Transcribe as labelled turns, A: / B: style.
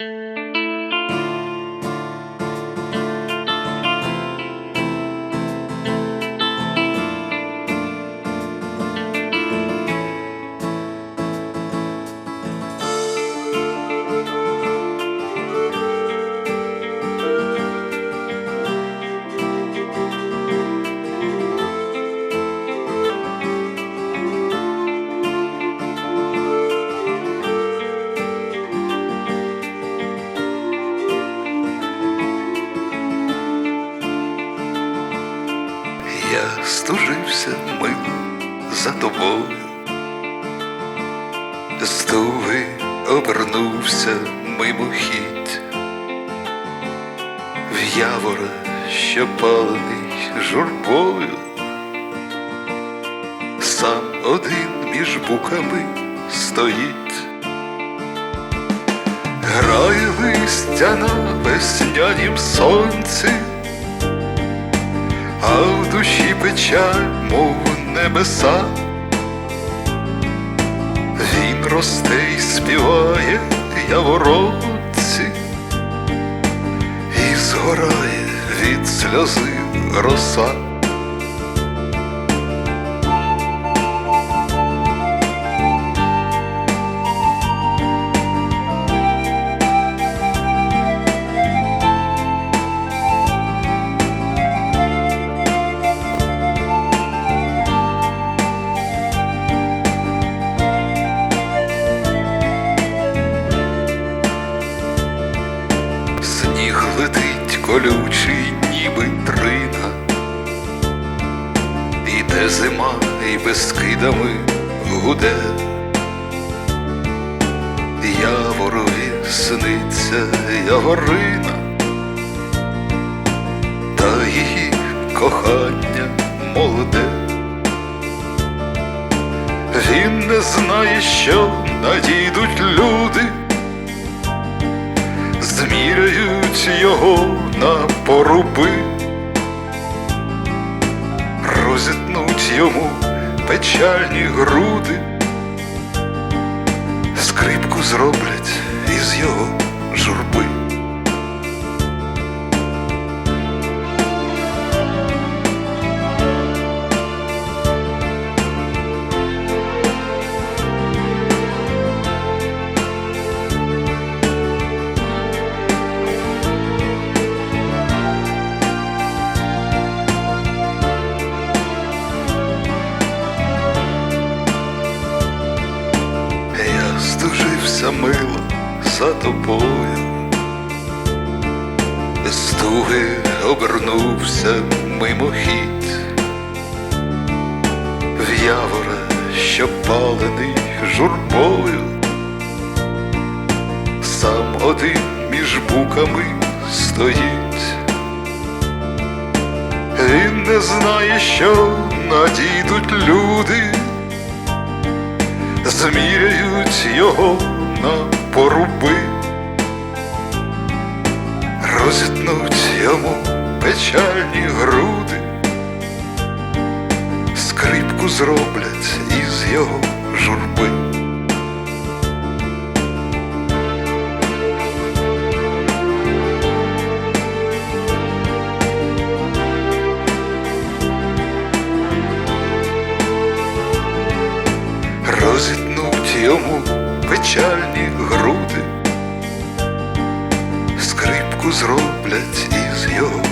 A: Thank you. Я стужився мило за тобою, з туги обернувся мимохідь, в явора, що палений журбою, сам один між буками стоїть, грає листя на веснянім сонці печаль, мов небеса. Він росте і співає яворонці, і згорає від сльози роса. Сніг летить колючий, ніби трина, Іде зима і безкидами гуде, Яворові сниться яворина, та її кохання молоде. Він не знає, що надійдуть поруби, розітнуть йому печальні груди, скрипку зроблять із його стужився мило за тобою, з туги обернувся мимохідь, в явора, що палений журбою, сам один між буками стоїть. Він не знає, що надійдуть люди. Зміряють його на поруби, розітнуть йому печальні груди, скрипку зроблять із його журби. Печальні груди, скрипку зроблять із його